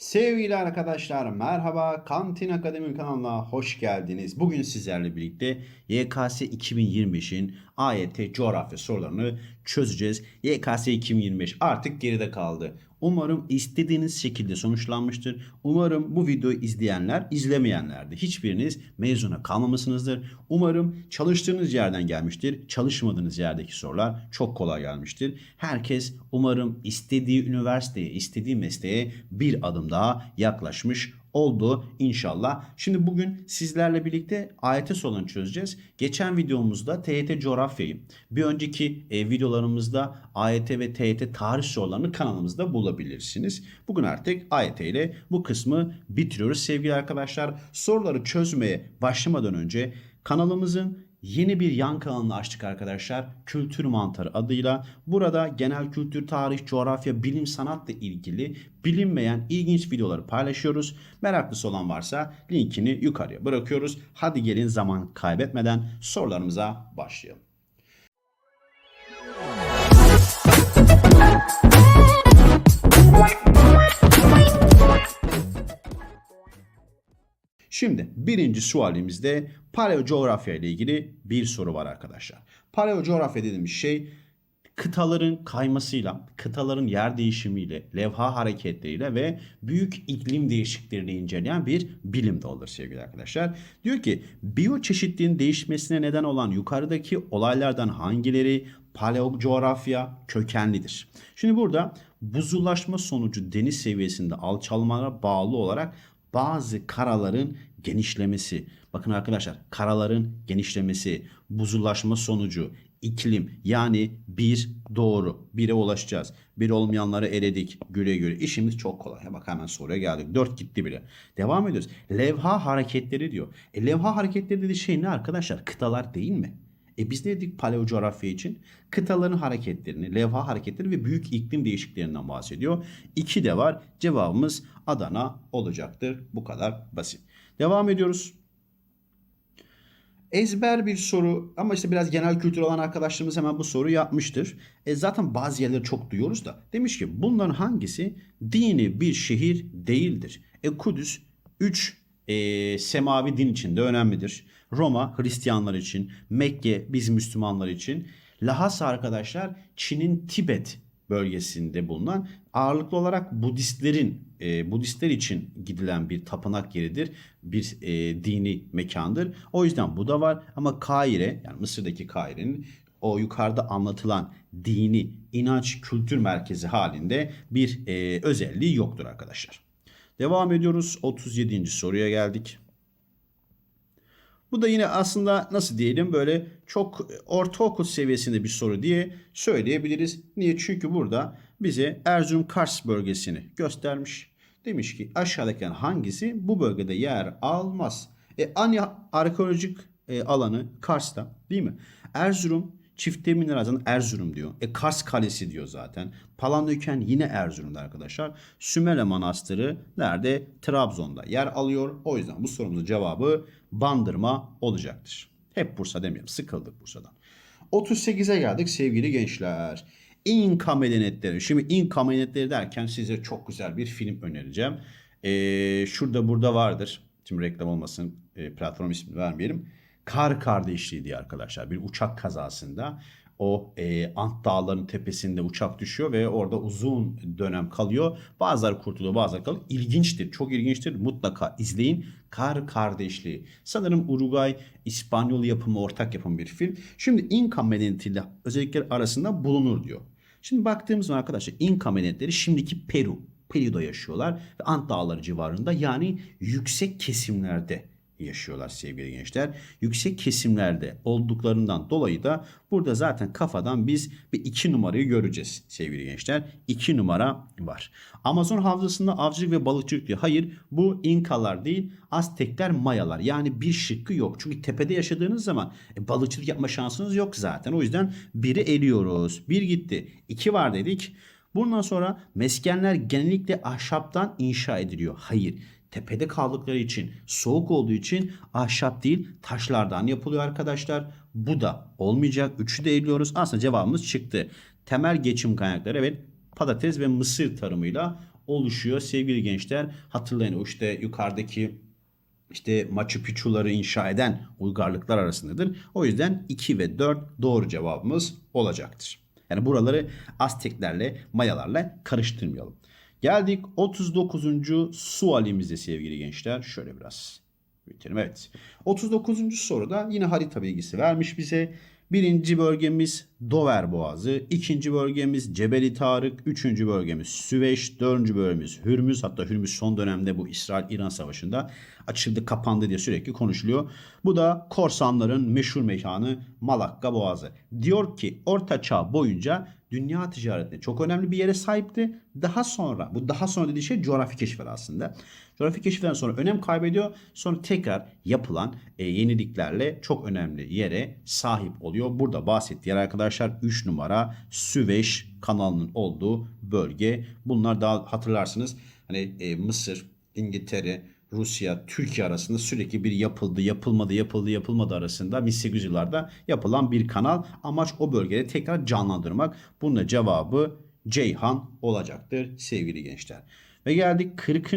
Sevgili arkadaşlar merhaba Kantin Akademi kanalına hoş geldiniz. Bugün sizlerle birlikte YKS 2025'in AYT coğrafya sorularını çözeceğiz. YKS 2025 artık geride kaldı. Umarım istediğiniz şekilde sonuçlanmıştır. Umarım bu videoyu izleyenler, izlemeyenler de hiçbiriniz mezuna kalmamışsınızdır. Umarım çalıştığınız yerden gelmiştir. Çalışmadığınız yerdeki sorular çok kolay gelmiştir. Herkes umarım istediği üniversiteye, istediği mesleğe bir adım daha yaklaşmış oldu inşallah. Şimdi bugün sizlerle birlikte AYT sorularını çözeceğiz. Geçen videomuzda TYT coğrafyayı, bir önceki e, videolarımızda AYT ve TYT tarih sorularını kanalımızda bulabilirsiniz. Bugün artık AYT ile bu kısmı bitiriyoruz sevgili arkadaşlar. Soruları çözmeye başlamadan önce kanalımızın Yeni bir yan kanalını açtık arkadaşlar. Kültür Mantarı adıyla. Burada genel kültür, tarih, coğrafya, bilim, sanatla ilgili bilinmeyen ilginç videoları paylaşıyoruz. Meraklısı olan varsa linkini yukarıya bırakıyoruz. Hadi gelin zaman kaybetmeden sorularımıza başlayalım. Şimdi birinci sualimizde paleocoğrafya ile ilgili bir soru var arkadaşlar. Paleocoğrafya dediğimiz şey kıtaların kaymasıyla, kıtaların yer değişimiyle, levha hareketleriyle ve büyük iklim değişikliğini inceleyen bir bilim dalıdır sevgili arkadaşlar. Diyor ki biyoçeşitliğin değişmesine neden olan yukarıdaki olaylardan hangileri paleocoğrafya kökenlidir? Şimdi burada buzullaşma sonucu deniz seviyesinde alçalmalara bağlı olarak bazı karaların genişlemesi. Bakın arkadaşlar karaların genişlemesi, buzullaşma sonucu, iklim yani bir doğru. Bire ulaşacağız. Bir olmayanları eledik. Güle güle. İşimiz çok kolay. Bak hemen soruya geldik. Dört gitti bile. Devam ediyoruz. Levha hareketleri diyor. E, levha hareketleri dediği şey ne arkadaşlar? Kıtalar değil mi? E biz ne dedik paleo coğrafya için? Kıtaların hareketlerini, levha hareketleri ve büyük iklim değişikliklerinden bahsediyor. İki de var. Cevabımız Adana olacaktır. Bu kadar basit. Devam ediyoruz. Ezber bir soru ama işte biraz genel kültür olan arkadaşlarımız hemen bu soruyu yapmıştır. E zaten bazı yerleri çok duyuyoruz da. Demiş ki bunların hangisi dini bir şehir değildir? E Kudüs 3 e, semavi din içinde önemlidir. Roma Hristiyanlar için, Mekke biz Müslümanlar için. Lhasa arkadaşlar Çin'in Tibet bölgesinde bulunan ağırlıklı olarak Budistlerin e, Budistler için gidilen bir tapınak yeridir. Bir e, dini mekandır. O yüzden bu da var ama Kahire yani Mısır'daki Kahire'nin o yukarıda anlatılan dini inanç kültür merkezi halinde bir e, özelliği yoktur arkadaşlar. Devam ediyoruz. 37. soruya geldik. Bu da yine aslında nasıl diyelim böyle çok ortaokul seviyesinde bir soru diye söyleyebiliriz. Niye? Çünkü burada bize Erzurum Kars bölgesini göstermiş. Demiş ki aşağıdakilerden hangisi bu bölgede yer almaz? E, Ani arkeolojik e, alanı Kars'ta değil mi? Erzurum Çifte Mineraz'ın Erzurum diyor. E Kars Kalesi diyor zaten. Palandöken yine Erzurum'da arkadaşlar. Sümele Manastırı nerede? Trabzon'da yer alıyor. O yüzden bu sorumuzun cevabı Bandırma olacaktır. Hep Bursa demiyorum. Sıkıldık Bursa'dan. 38'e geldik sevgili gençler. İnka medeniyetleri. Şimdi İnka medeniyetleri derken size çok güzel bir film önereceğim. Ee, şurada burada vardır. Şimdi reklam olmasın. E, platform ismini vermeyelim. Kar kardeşliği diye arkadaşlar. Bir uçak kazasında o e, Ant Dağları'nın tepesinde uçak düşüyor ve orada uzun dönem kalıyor. Bazıları kurtuluyor bazıları kalıyor. İlginçtir. Çok ilginçtir. Mutlaka izleyin. Kar Kardeşliği. Sanırım Uruguay, İspanyol yapımı, ortak yapım bir film. Şimdi İnka medeniyetiyle özellikler arasında bulunur diyor. Şimdi baktığımız zaman arkadaşlar İnka medeniyetleri şimdiki Peru. Peru'da yaşıyorlar ve Ant Dağları civarında yani yüksek kesimlerde yaşıyorlar sevgili gençler. Yüksek kesimlerde olduklarından dolayı da burada zaten kafadan biz bir iki numarayı göreceğiz sevgili gençler. İki numara var. Amazon havzasında avcılık ve balıkçılık diyor. Hayır bu İnkalar değil Aztekler Mayalar. Yani bir şıkkı yok. Çünkü tepede yaşadığınız zaman e, balıkçılık yapma şansınız yok zaten. O yüzden biri eliyoruz. Bir gitti. İki var dedik. Bundan sonra meskenler genellikle ahşaptan inşa ediliyor. Hayır tepede kaldıkları için soğuk olduğu için ahşap değil taşlardan yapılıyor arkadaşlar. Bu da olmayacak. Üçü de eliyoruz. Aslında cevabımız çıktı. Temel geçim kaynakları evet patates ve mısır tarımıyla oluşuyor sevgili gençler. Hatırlayın o işte yukarıdaki işte Machu Picchu'ları inşa eden uygarlıklar arasındadır. O yüzden 2 ve 4 doğru cevabımız olacaktır. Yani buraları Azteklerle, Mayalarla karıştırmayalım. Geldik 39. sualimize sevgili gençler. Şöyle biraz büyütelim. Evet. 39. soruda yine harita bilgisi vermiş bize. Birinci bölgemiz Dover Boğazı, ikinci bölgemiz Cebeli Tarık, üçüncü bölgemiz Süveyş, dördüncü bölgemiz Hürmüz. Hatta Hürmüz son dönemde bu İsrail-İran savaşında açıldı kapandı diye sürekli konuşuluyor. Bu da korsanların meşhur mekanı Malakka Boğazı. Diyor ki Orta Çağ boyunca dünya ticaretinde çok önemli bir yere sahipti. Daha sonra bu daha sonra dediği şey coğrafi keşifler aslında. Coğrafi keşiften sonra önem kaybediyor. Sonra tekrar yapılan e, yeniliklerle çok önemli yere sahip oluyor. Burada bahsettiği yer arkadaşlar 3 numara Süveyş kanalının olduğu bölge. Bunlar daha hatırlarsınız hani e, Mısır, İngiltere, Rusya, Türkiye arasında sürekli bir yapıldı, yapılmadı, yapıldı, yapılmadı arasında 1800 yıllarda yapılan bir kanal. Amaç o bölgede tekrar canlandırmak. Bunun da cevabı Ceyhan olacaktır sevgili gençler. Ve geldik 40.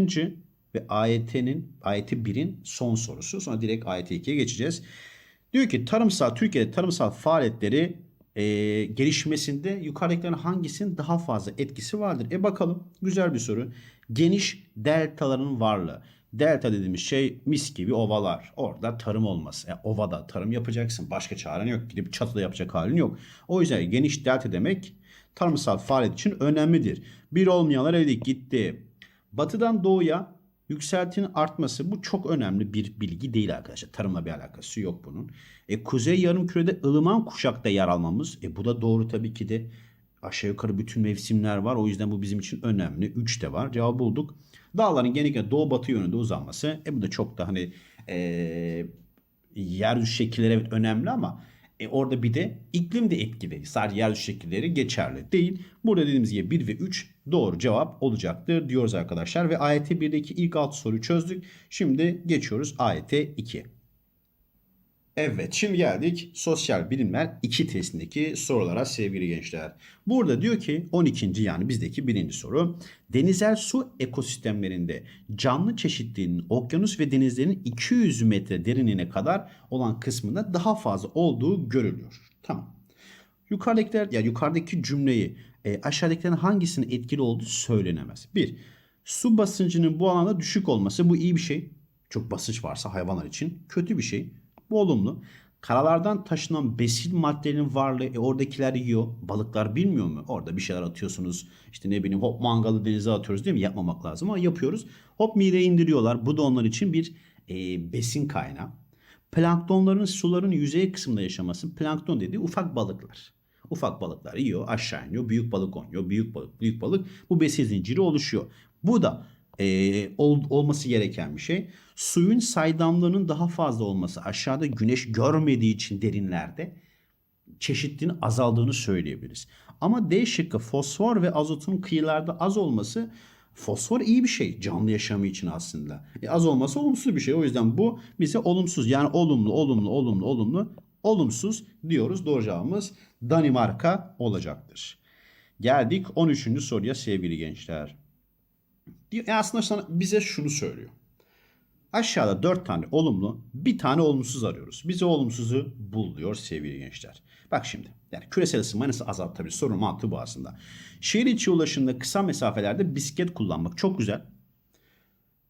ve AYT'nin AYT 1'in son sorusu. Sonra direkt AYT 2'ye geçeceğiz. Diyor ki tarımsal Türkiye'de tarımsal faaliyetleri e, gelişmesinde yukarıdakilerin hangisinin daha fazla etkisi vardır? E bakalım güzel bir soru. Geniş deltaların varlığı. Delta dediğimiz şey mis gibi ovalar. Orada tarım olması. Yani ovada tarım yapacaksın. Başka çaren yok. Gidip çatıda yapacak halin yok. O yüzden geniş delta demek tarımsal faaliyet için önemlidir. Bir olmayanlar evlilik gitti. Batıdan doğuya yükseltinin artması bu çok önemli bir bilgi değil arkadaşlar. Tarımla bir alakası yok bunun. E, kuzey yarımkürede ılıman kuşakta yer almamız. E, bu da doğru tabii ki de. Aşağı yukarı bütün mevsimler var. O yüzden bu bizim için önemli. 3 de var. Cevabı bulduk. Dağların genellikle doğu batı yönünde uzanması. E bu da çok da hani e, yeryüzü şekilleri evet önemli ama e, orada bir de iklim de etkili. Sadece yeryüzü şekilleri geçerli değil. Burada dediğimiz gibi 1 ve 3 doğru cevap olacaktır diyoruz arkadaşlar. Ve AYT 1'deki ilk 6 soruyu çözdük. Şimdi geçiyoruz AYT 2'ye. Evet şimdi geldik sosyal bilimler 2 testindeki sorulara sevgili gençler. Burada diyor ki 12. yani bizdeki birinci soru. Denizel su ekosistemlerinde canlı çeşitliliğinin okyanus ve denizlerin 200 metre derinliğine kadar olan kısmında daha fazla olduğu görülüyor. Tamam. Yukarıdakiler ya yukarıdaki cümleyi e, aşağıdakilerin hangisinin etkili olduğu söylenemez. 1. Su basıncının bu alanda düşük olması bu iyi bir şey. Çok basınç varsa hayvanlar için kötü bir şey. Bu olumlu. Karalardan taşınan besin maddelerinin varlığı e, oradakiler yiyor. Balıklar bilmiyor mu? Orada bir şeyler atıyorsunuz. İşte ne bileyim hop mangalı denize atıyoruz değil mi? Yapmamak lazım ama yapıyoruz. Hop mideye indiriyorlar. Bu da onlar için bir e, besin kaynağı. Planktonların suların yüzey kısmında yaşaması. Plankton dediği ufak balıklar. Ufak balıklar yiyor, aşağı iniyor, büyük balık oynuyor, büyük balık, büyük balık. Bu besin zinciri oluşuyor. Bu da e, ol, olması gereken bir şey. Suyun saydamlığının daha fazla olması aşağıda güneş görmediği için derinlerde çeşitliliğin azaldığını söyleyebiliriz. Ama D şıkkı fosfor ve azotun kıyılarda az olması fosfor iyi bir şey canlı yaşamı için aslında. E, az olması olumsuz bir şey. O yüzden bu bize olumsuz yani olumlu olumlu olumlu olumlu olumsuz diyoruz. Doğru cevabımız Danimarka olacaktır. Geldik 13. soruya sevgili gençler. E aslında sana, bize şunu söylüyor. Aşağıda 4 tane olumlu, bir tane olumsuz arıyoruz. Bize olumsuzu bul diyor sevgili gençler. Bak şimdi yani küresel ısınmayı nasıl azaltabilir? Sorun mantığı bu aslında. Şehir içi ulaşımda kısa mesafelerde bisiklet kullanmak çok güzel.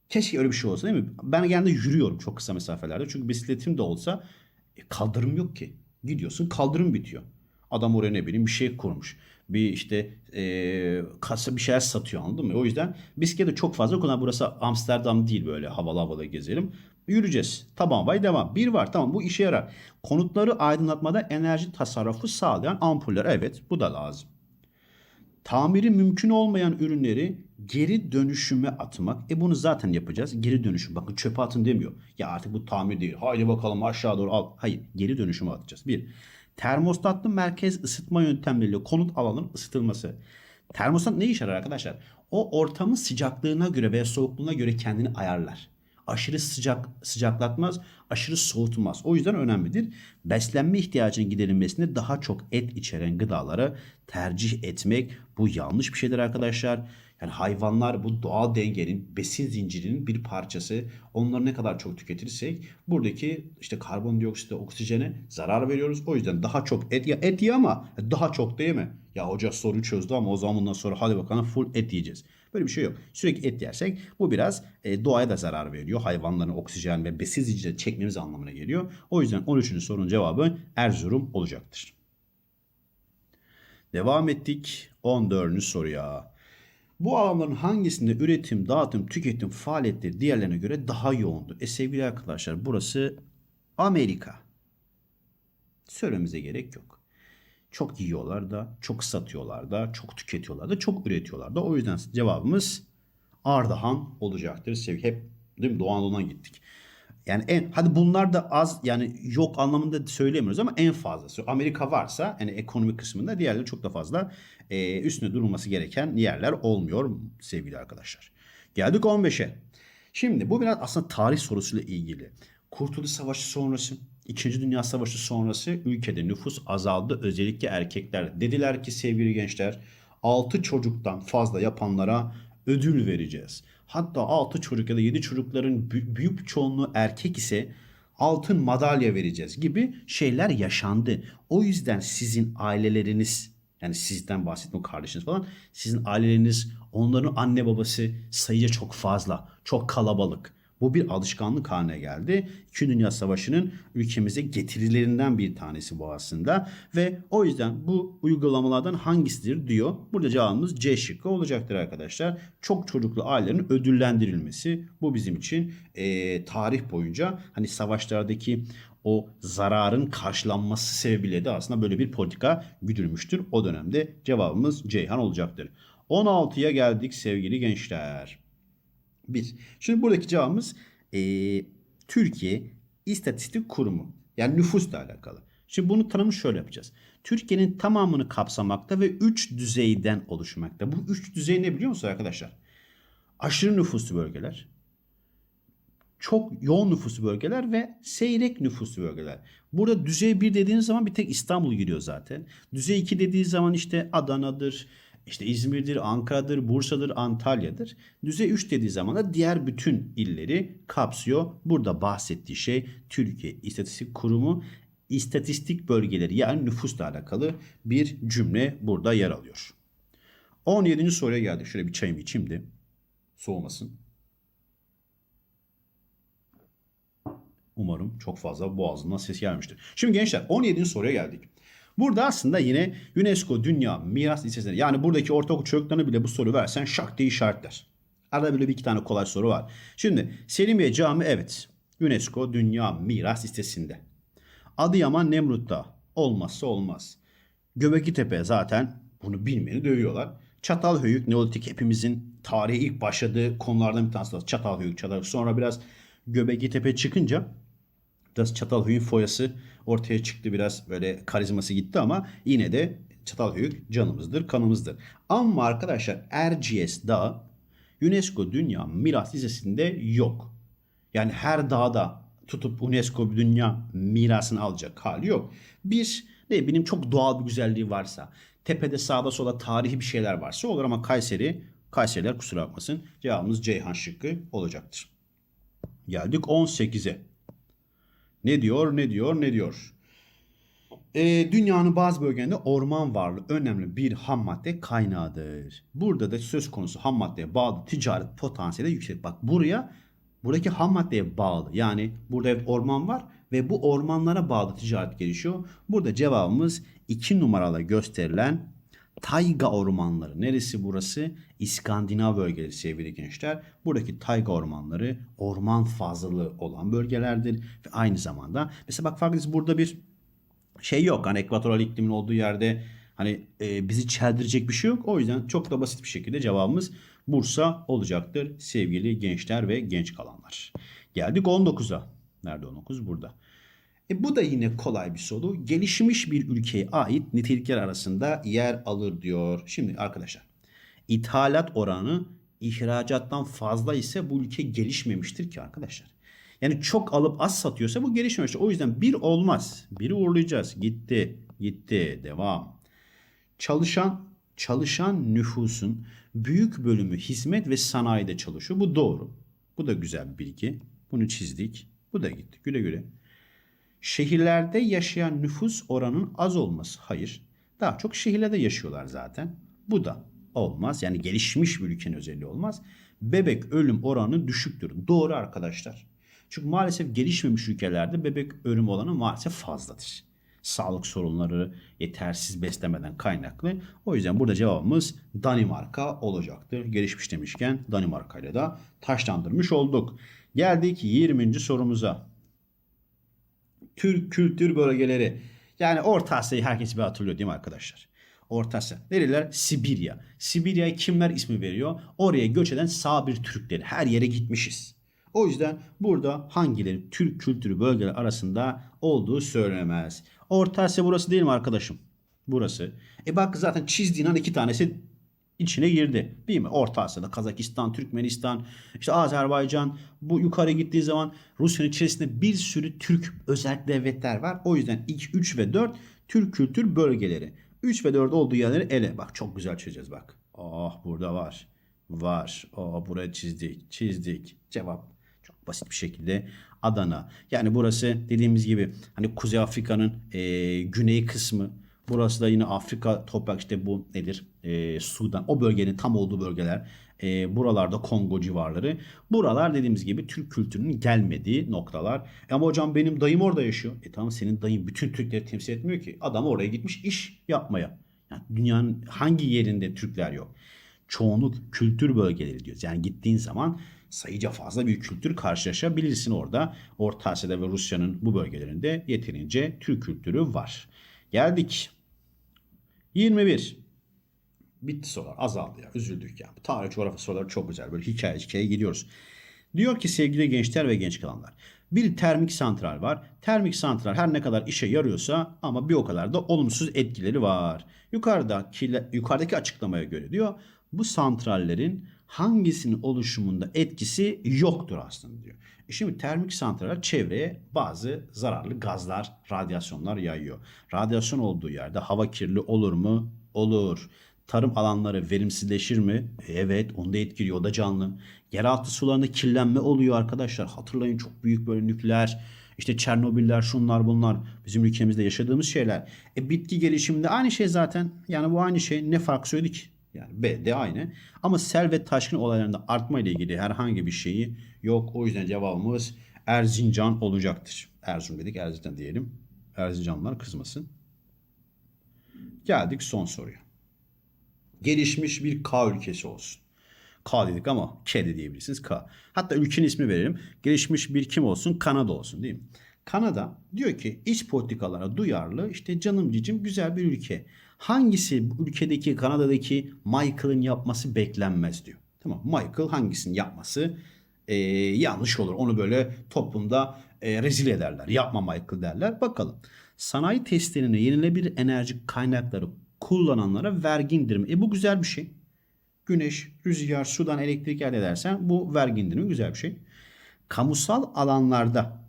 Keşke öyle bir şey olsa değil mi? Ben genelde yürüyorum çok kısa mesafelerde. Çünkü bisikletim de olsa e, kaldırım yok ki. Gidiyorsun kaldırım bitiyor. Adam oraya ne bileyim bir şey kurmuş. Bir işte e, kasa bir şeyler satıyor anladın mı? O yüzden bisiklete çok fazla kullan. Burası Amsterdam değil böyle havalı havalı gezelim. Yürüyeceğiz. Taban vay devam. Bir var tamam bu işe yarar. Konutları aydınlatmada enerji tasarrufu sağlayan ampuller. Evet bu da lazım. Tamiri mümkün olmayan ürünleri geri dönüşüme atmak. E bunu zaten yapacağız. Geri dönüşüm. Bakın çöpe atın demiyor. Ya artık bu tamir değil. Haydi bakalım aşağı doğru al. Hayır geri dönüşüme atacağız. Bir. Termostatlı merkez ısıtma yöntemleriyle konut alanının ısıtılması. Termostat ne işe yarar arkadaşlar? O ortamın sıcaklığına göre veya soğukluğuna göre kendini ayarlar. Aşırı sıcak sıcaklatmaz, aşırı soğutmaz. O yüzden önemlidir. Beslenme ihtiyacının giderilmesinde daha çok et içeren gıdaları tercih etmek bu yanlış bir şeydir arkadaşlar. Yani hayvanlar bu doğal dengenin, besin zincirinin bir parçası. Onları ne kadar çok tüketirsek buradaki işte karbondioksite, oksijene zarar veriyoruz. O yüzden daha çok et ya et ye ama daha çok değil mi? Ya hoca soru çözdü ama o zaman bundan sonra hadi bakalım full et yiyeceğiz. Böyle bir şey yok. Sürekli et yersek bu biraz e, doğaya da zarar veriyor. Hayvanların oksijen ve besin zinciri çekmemiz anlamına geliyor. O yüzden 13. sorunun cevabı Erzurum olacaktır. Devam ettik 14. soruya. Bu alanların hangisinde üretim, dağıtım, tüketim faaliyetleri diğerlerine göre daha yoğundu? E sevgili arkadaşlar burası Amerika. Söylememize gerek yok. Çok yiyorlar da, çok satıyorlar da, çok tüketiyorlar da, çok üretiyorlar da. O yüzden cevabımız Ardahan olacaktır. Sevgi hep değil mi? Doğu Anadolu'dan gittik. Yani en hadi bunlar da az yani yok anlamında söylemiyoruz ama en fazlası. Amerika varsa yani ekonomik kısmında diğerleri çok da fazla e, üstüne durulması gereken yerler olmuyor sevgili arkadaşlar. Geldik 15'e. Şimdi bu biraz aslında tarih sorusuyla ilgili. Kurtuluş Savaşı sonrası, İkinci Dünya Savaşı sonrası ülkede nüfus azaldı. Özellikle erkekler. Dediler ki sevgili gençler 6 çocuktan fazla yapanlara ödül vereceğiz. Hatta 6 çocuk ya da 7 çocukların bü- büyük çoğunluğu erkek ise altın madalya vereceğiz gibi şeyler yaşandı. O yüzden sizin aileleriniz yani sizden bahsetmiyorum kardeşiniz falan. Sizin aileleriniz onların anne babası sayıca çok fazla. Çok kalabalık. Bu bir alışkanlık haline geldi. İkinci Dünya Savaşı'nın ülkemize getirilerinden bir tanesi bu aslında. Ve o yüzden bu uygulamalardan hangisidir diyor. Burada cevabımız C şıkkı olacaktır arkadaşlar. Çok çocuklu ailelerin ödüllendirilmesi. Bu bizim için eee, tarih boyunca hani savaşlardaki o zararın karşılanması sebebiyle de aslında böyle bir politika güdülmüştür. O dönemde cevabımız Ceyhan olacaktır. 16'ya geldik sevgili gençler. Bir. Şimdi buradaki cevabımız eee, Türkiye İstatistik Kurumu. Yani nüfusla alakalı. Şimdi bunu tanımı şöyle yapacağız. Türkiye'nin tamamını kapsamakta ve 3 düzeyden oluşmakta. Bu 3 düzey ne biliyor musunuz arkadaşlar? Aşırı nüfuslu bölgeler, çok yoğun nüfuslu bölgeler ve seyrek nüfuslu bölgeler. Burada düzey 1 dediğiniz zaman bir tek İstanbul giriyor zaten. Düzey 2 dediği zaman işte Adana'dır, işte İzmir'dir, Ankara'dır, Bursa'dır, Antalya'dır. Düzey 3 dediği zaman da diğer bütün illeri kapsıyor. Burada bahsettiği şey Türkiye İstatistik Kurumu istatistik bölgeleri yani nüfusla alakalı bir cümle burada yer alıyor. 17. soruya geldik. Şöyle bir çayımı içeyim de soğumasın. Umarım çok fazla boğazımdan ses gelmiştir. Şimdi gençler 17. soruya geldik. Burada aslında yine UNESCO Dünya Miras Listesi'nde yani buradaki ortaokul çocuklarına bile bu soru versen şak diye işaretler. Arada böyle bir iki tane kolay soru var. Şimdi Selimiye Camii evet UNESCO Dünya Miras Listesi'nde. Adıyaman Nemrut'ta olmazsa olmaz. Göbekli Tepe zaten bunu bilmeyeni dövüyorlar. Çatalhöyük Neolitik hepimizin tarihe ilk başladığı konulardan bir tanesi. Çatalhöyük, Çatalhöyük. Sonra biraz Göbekli Tepe çıkınca biraz Çatalhöyük'ün foyası ortaya çıktı. Biraz böyle karizması gitti ama yine de Çatalhöyük canımızdır, kanımızdır. Ama arkadaşlar Erciyes Dağı UNESCO Dünya Miras Listesi'nde yok. Yani her dağda tutup UNESCO Dünya Mirasını alacak hali yok. Bir, ne bileyim çok doğal bir güzelliği varsa, tepede sağda sola tarihi bir şeyler varsa olur ama Kayseri, Kayseriler kusura bakmasın cevabımız Ceyhan şıkkı olacaktır. Geldik 18'e. Ne diyor, ne diyor, ne diyor? Ee, dünyanın bazı bölgelerinde orman varlığı önemli bir ham madde kaynağıdır. Burada da söz konusu ham maddeye bağlı ticaret potansiyeli yüksek. Bak buraya buradaki ham maddeye bağlı. Yani burada evet orman var ve bu ormanlara bağlı ticaret gelişiyor. Burada cevabımız 2 numaralı gösterilen tayga ormanları. Neresi burası? İskandinav bölgeleri sevgili gençler. Buradaki tayga ormanları orman fazlalığı olan bölgelerdir. Ve aynı zamanda mesela bak farkınız burada bir şey yok. Hani ekvatoral iklimin olduğu yerde hani e, bizi çeldirecek bir şey yok. O yüzden çok da basit bir şekilde cevabımız Bursa olacaktır sevgili gençler ve genç kalanlar. Geldik 19'a. Nerede 19? Burada. E bu da yine kolay bir soru. Gelişmiş bir ülkeye ait nitelikler arasında yer alır diyor. Şimdi arkadaşlar ithalat oranı ihracattan fazla ise bu ülke gelişmemiştir ki arkadaşlar. Yani çok alıp az satıyorsa bu gelişmemiştir. O yüzden bir olmaz. Biri uğurlayacağız. Gitti, gitti, devam. Çalışan çalışan nüfusun büyük bölümü hizmet ve sanayide çalışıyor. Bu doğru. Bu da güzel bir bilgi. Bunu çizdik. Bu da gitti. Güle güle. Şehirlerde yaşayan nüfus oranının az olması. Hayır. Daha çok şehirlerde yaşıyorlar zaten. Bu da olmaz. Yani gelişmiş bir ülkenin özelliği olmaz. Bebek ölüm oranı düşüktür. Doğru arkadaşlar. Çünkü maalesef gelişmemiş ülkelerde bebek ölüm oranı maalesef fazladır. Sağlık sorunları yetersiz beslemeden kaynaklı. O yüzden burada cevabımız Danimarka olacaktır. Gelişmiş demişken Danimarka ile de taşlandırmış olduk. Geldik 20. sorumuza. Türk kültür bölgeleri. Yani Orta Asya'yı herkes bir hatırlıyor değil mi arkadaşlar? Orta Asya. Nereler? Sibirya. Sibirya'ya kimler ismi veriyor? Oraya göç eden Sabir Türkleri. Her yere gitmişiz. O yüzden burada hangileri Türk kültürü bölgeleri arasında olduğu söylenemez. Orta Asya burası değil mi arkadaşım? Burası. E bak zaten çizdiğin an iki tanesi içine girdi. Değil mi? Orta Asya'da Kazakistan, Türkmenistan, işte Azerbaycan bu yukarı gittiği zaman Rusya'nın içerisinde bir sürü Türk özel devletler var. O yüzden 2, 3 ve 4 Türk kültür bölgeleri. 3 ve 4 olduğu yerleri ele. Bak çok güzel çizeceğiz bak. Ah burada var. Var. Aa buraya çizdik. Çizdik. Cevap çok basit bir şekilde Adana. Yani burası dediğimiz gibi hani Kuzey Afrika'nın e, güney kısmı. Burası da yine Afrika toprak işte bu nedir? E, Sudan. O bölgenin tam olduğu bölgeler. E, buralarda Kongo civarları. Buralar dediğimiz gibi Türk kültürünün gelmediği noktalar. Ama hocam benim dayım orada yaşıyor. E tamam senin dayın bütün Türkleri temsil etmiyor ki. Adam oraya gitmiş iş yapmaya. Yani dünyanın hangi yerinde Türkler yok? Çoğunluk kültür bölgeleri diyoruz. Yani gittiğin zaman sayıca fazla bir kültür karşılaşabilirsin orada. Orta Asya'da ve Rusya'nın bu bölgelerinde yeterince Türk kültürü var. Geldik. 21. Bitti sorular. Azaldı ya. Üzüldük ya. Tarih coğrafya soruları çok güzel. Böyle hikaye hikaye gidiyoruz. Diyor ki sevgili gençler ve genç kalanlar. Bir termik santral var. Termik santral her ne kadar işe yarıyorsa ama bir o kadar da olumsuz etkileri var. Yukarıda yukarıdaki açıklamaya göre diyor bu santrallerin hangisinin oluşumunda etkisi yoktur aslında diyor. E şimdi termik santraller çevreye bazı zararlı gazlar, radyasyonlar yayıyor. Radyasyon olduğu yerde hava kirli olur mu? Olur. Tarım alanları verimsizleşir mi? Evet onu da etkiliyor. O da canlı. Yeraltı sularında kirlenme oluyor arkadaşlar. Hatırlayın çok büyük böyle nükleer işte Çernobiller şunlar bunlar bizim ülkemizde yaşadığımız şeyler. E bitki gelişiminde aynı şey zaten. Yani bu aynı şey ne fark söyledik? Yani B de aynı. Ama sel ve taşkın olaylarında artma ile ilgili herhangi bir şeyi yok. O yüzden cevabımız Erzincan olacaktır. Erzurum dedik Erzincan diyelim. Erzincanlılar kızmasın. Geldik son soruya. Gelişmiş bir K ülkesi olsun. K dedik ama K de diyebilirsiniz K. Hatta ülkenin ismi verelim. Gelişmiş bir kim olsun? Kanada olsun değil mi? Kanada diyor ki iç politikalara duyarlı işte canım cicim güzel bir ülke. Hangisi ülkedeki Kanada'daki Michael'ın yapması beklenmez diyor. Tamam Michael hangisini yapması e, yanlış olur. Onu böyle toplumda e, rezil ederler. Yapma Michael derler. Bakalım. Sanayi testlerine yenilebilir enerji kaynakları kullananlara vergi indirimi. E bu güzel bir şey. Güneş, rüzgar, sudan elektrik elde edersen bu vergi indirimi güzel bir şey. Kamusal alanlarda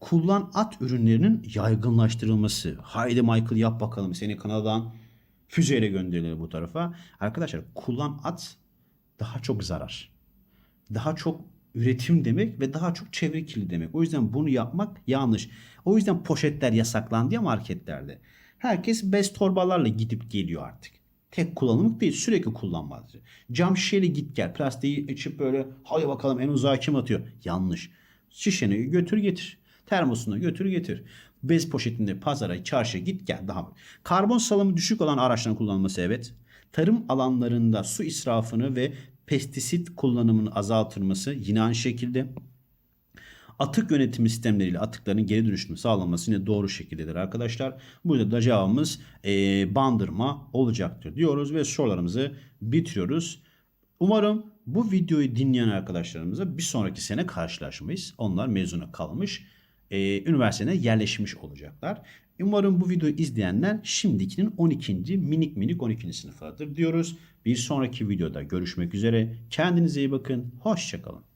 kullan at ürünlerinin yaygınlaştırılması. Haydi Michael yap bakalım seni Kanada'dan füzeyle gönderilir bu tarafa. Arkadaşlar kullan at daha çok zarar. Daha çok üretim demek ve daha çok çevre kirli demek. O yüzden bunu yapmak yanlış. O yüzden poşetler yasaklandı ya marketlerde. Herkes bez torbalarla gidip geliyor artık. Tek kullanımlık değil sürekli kullanmalı. Cam şişeli git gel. Plastiği içip böyle hadi bakalım en uzağa kim atıyor? Yanlış. Şişeni götür getir. Termosunu götür getir. Bez poşetinde pazara, çarşıya git gel daha. Karbon salımı düşük olan araçların kullanılması evet. Tarım alanlarında su israfını ve pestisit kullanımının azaltılması yine aynı şekilde. Atık yönetimi sistemleriyle atıkların geri dönüşümü sağlanması yine doğru şekildedir arkadaşlar. Burada da cevabımız e, bandırma olacaktır diyoruz ve sorularımızı bitiriyoruz. Umarım bu videoyu dinleyen arkadaşlarımıza bir sonraki sene karşılaşmayız. Onlar mezuna kalmış e, üniversitene yerleşmiş olacaklar. Umarım bu videoyu izleyenler şimdikinin 12. minik minik 12. sınıflardır diyoruz. Bir sonraki videoda görüşmek üzere. Kendinize iyi bakın. Hoşçakalın.